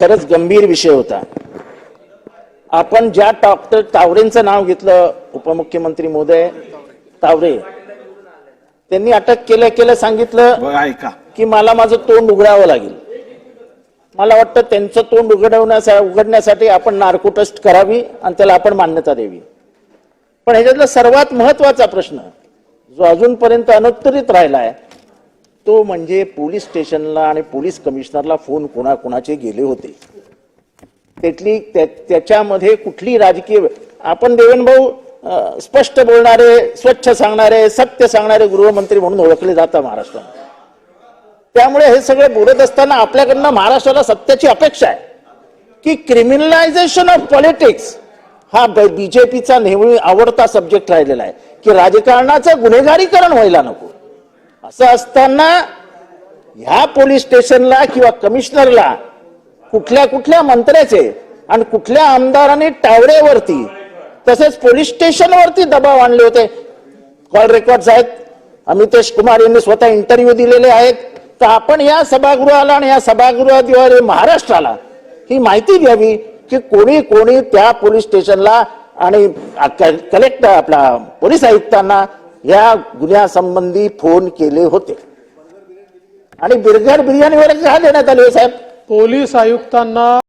खरंच गंभीर विषय होता. आपण ज्या डॉक्टर तावरेंचं नाव घेतलं उपमुख्यमंत्री मोदय तावरे त्यांनी अटक केल्या केल्या सांगितलं की मला माझं तोंड उघडावं लागेल. मला वाटतं त्यांचं तोंड उघडवण्यासाठी उघडण्यासाठी आपण नार्को टेस्ट करावी आणि त्याला आपण मान्यता द्यावी. पण ह्याच्यातला सर्वात महत्त्वाचा प्रश्न जो अजूनपर्यंत अनुत्तरित राहिला आहे तो म्हणजे पोलीस स्टेशनला आणि पोलीस कमिशनरला फोन कोणाकोणाचे गेले होते. त्यातली त्याच्यामध्ये कुठली राजकीय आपण देवेन भाऊ स्पष्ट बोलणारे स्वच्छ सांगणारे सत्य सांगणारे गृहमंत्री म्हणून ओळखले जातात महाराष्ट्रात. त्यामुळे हे सगळे बोलत असताना आपल्याकडनं महाराष्ट्राला सत्याची अपेक्षा आहे. की क्रिमिनलायझेशन ऑफ पॉलिटिक्स हा बीजेपीचा नेहमी आवडता सब्जेक्ट राहिलेला आहे. की राजकारणाचं गुन्हेगारीकरण व्हायला नको. असं असताना ह्या पोलीस स्टेशनला किंवा कमिशनरला कुठल्या कुठल्या मंत्र्याचे आणि कुठल्या आमदाराने टावरेवरती तसेच पोलीस स्टेशनवरती दबाव आणले होते. कॉल रेकॉर्ड्स आहेत. अमितेश कुमार यांनी स्वतः इंटरव्ह्यू दिलेले आहेत. तर आपण या सभागृहाला आणि या सभागृहाद्वारे महाराष्ट्राला ही माहिती द्यावी की कोणी कोणी त्या पोलीस स्टेशनला आणि कलेक्टर आपला पोलीस आयुक्तांना या गुन्ह्यासंबंधी फोन केले होते. आणि बिरघर बिर्याणीवर देण्यात आले हो साहेब. पोलीस आयुक्तांना